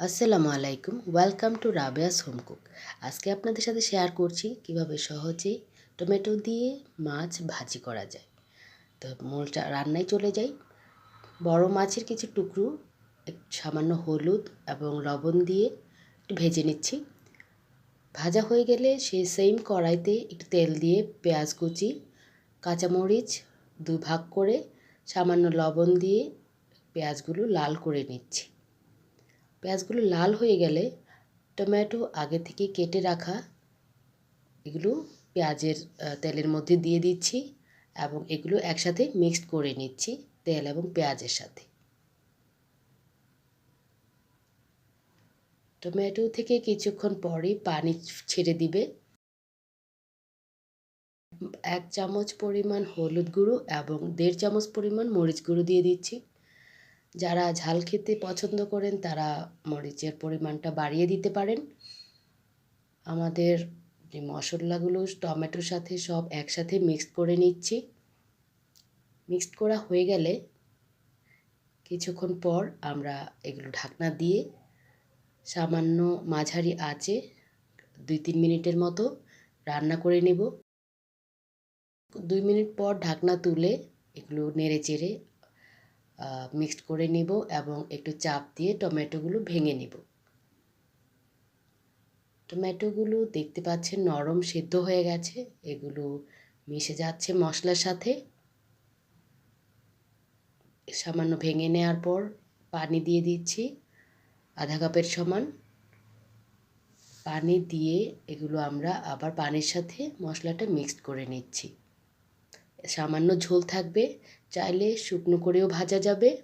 আসসালামু আলাইকুম welcome to Rabeya's home cook. আজকে আপনাদের সাথে শেয়ার করছি কীভাবে সহজে টমেটো দিয়ে মাছ ভাজি করা যায়। তো মূলটা রান্নায় চলে যাই। বড় মাছের কিছু টুকরো সামান্য হলুদ এবং লবণ দিয়ে একটু ভেজে নিচ্ছি। ভাজা হয়ে গেলে সেই সেম কড়াইতে একটু তেল দিয়ে পেঁয়াজ কুচি, কাঁচামরিচ দুই ভাগ করে সামান্য লবণ দিয়ে পেঁয়াজগুলো লাল করে নিচ্ছি। পেঁয়াজগুলো লাল হয়ে গেলে টমেটো আগে থেকে কেটে রাখা এগুলো পেঁয়াজের তেলের মধ্যে দিয়ে দিচ্ছি এবং এগুলো একসাথে মিক্সড করে নিচ্ছি তেল এবং পেঁয়াজের সাথে। টমেটো থেকে কিছুক্ষণ পরই পানি ছেড়ে দিবে। এক চামচ পরিমাণ হলুদ গুঁড়ো এবং দেড় চামচ পরিমাণ মরিচ গুঁড়ো দিয়ে দিচ্ছি। যারা ঝাল খেতে পছন্দ করেন, তারা মরিচের পরিমাণটা বাড়িয়ে দিতে পারেন। আমাদের যে মশলাগুলো, টমেটোর সাথে সব একসাথে মিক্সড করে নিচ্ছি। মিক্সড করা হয়ে গেলে কিছুক্ষণ পর আমরা এগুলো ঢাকনা দিয়ে সামান্য মাঝারি আঁচে দুই তিন মিনিটের মতো রান্না করে নেব। দুই মিনিট পর ঢাকনা তুলে এগুলো নেড়ে চেড়ে মিক্সড করে নিব এবং একটু চাপ দিয়ে টমেটোগুলো ভেঙে নিব। টমেটোগুলো দেখতে পাচ্ছেন নরম সিদ্ধ হয়ে গেছে, এগুলো মিশে যাচ্ছে মশলার সাথে। সামান্য ভেঙে নেওয়ার পর পানি দিয়ে দিচ্ছি, আধা কাপের সমান। পানি দিয়ে এগুলো আমরা আবার পানির সাথে মশলাটা মিক্সড করে নিচ্ছি। সামান্য ঝোল থাকবে, চাইলে শুকনো করেও ভাজা যাবে।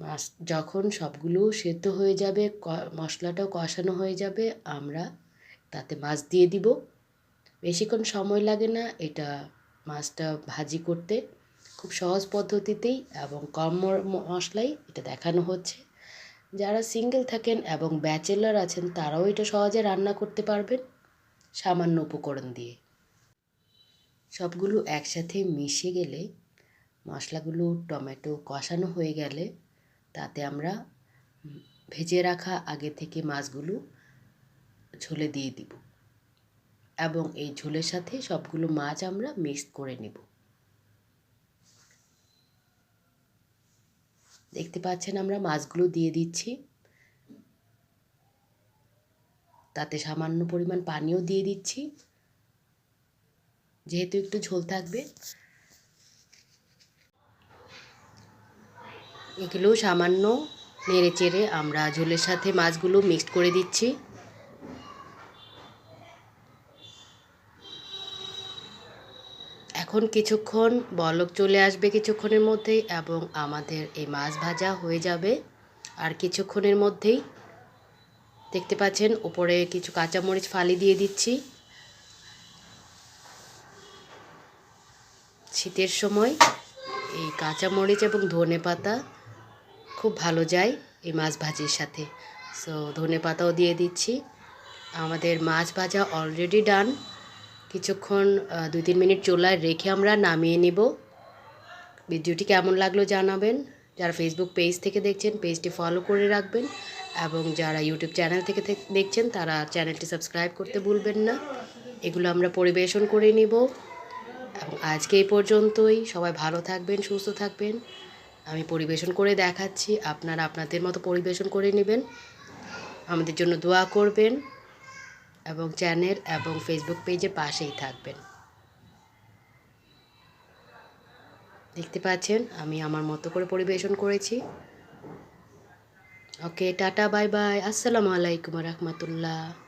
মাছ যখন সবগুলো সেদ্ধ হয়ে যাবে মশলাটাও কষানো হয়ে যাবে, আমরা তাতে মাছ দিয়ে দিব। বেশিক্ষণ সময় লাগে না এটা মাছটা ভাজি করতে। খুব সহজ পদ্ধতিতেই এবং কম মশলাই এটা দেখানো হচ্ছে। যারা সিঙ্গেল থাকেন এবং ব্যাচেলার আছেন তারাও এটা সহজে রান্না করতে পারবেন সামান্য উপকরণ দিয়ে। সবগুলো একসাথে মিশে গেলে মশলাগুলো টমেটো কষানো হয়ে গেলে তাতে আমরা ভেজে রাখা আগে থেকে মাছগুলো ঝোলে দিয়ে দিব। এবং এই ঝোলের সাথে সবগুলো মাছ আমরা মিক্স করে নেব। দেখতে পাচ্ছেন আমরা মাছগুলো দিয়ে দিচ্ছি। তাতে সামান্য পরিমাণ পানিও দিয়ে দিচ্ছি। যেহেতু একটু ঝোল থাকবে। এগুলো সামান্য নেড়ে চেড়ে আমরা ঝোলের সাথে মাছগুলো মিক্সড করে দিচ্ছি। এখন কিছুক্ষণ বলক চলে আসবে কিছুক্ষণের মধ্যেই এবং আমাদের এই মাছ ভাজা হয়ে যাবে। আর কিছুক্ষণের মধ্যেই দেখতে পাচ্ছেন উপরে কিছু কাঁচামরিচ ফালি দিয়ে দিচ্ছি। শীতের সময় এই কাঁচামরিচ এবং ধনে পাতা খুব ভালো যায় এই মাছ ভাজির সাথে। সো ধনে পাতাও দিয়ে দিচ্ছি। আমাদের মাছ ভাজা অলরেডি ডান কিছুক্ষণ দুই তিন মিনিট চুলায় রেখে আমরা নামিয়ে নিব। ভিডিওটি কেমন লাগল জানাবেন। যারা ফেসবুক পেজ থেকে দেখছেন পেজটি ফলো করে রাখবেন এবং যারা ইউটিউব চ্যানেল থেকে দেখছেন, তারা চ্যানেলটি সাবস্ক্রাইব করতে ভুলবেন না। এগুলো আমরা পরিবেশন করে নিব। এবং আজকে এই পর্যন্তই। সবাই ভালো থাকবেন, সুস্থ থাকবেন। আমি পরিবেশন করে দেখাচ্ছি। আপনারা আপনাদের মতো পরিবেশন করে নেবেন। আমাদের জন্য দোয়া করবেন এবং চ্যানেল এবং ফেসবুক পেজের পাশেই থাকবেন। দেখতে পাচ্ছেন, আমি আমার মতো করে পরিবেশন করেছি। Okay, tata, bye bye. আসসালামু আলাইকুম রহমতুল্লাহ।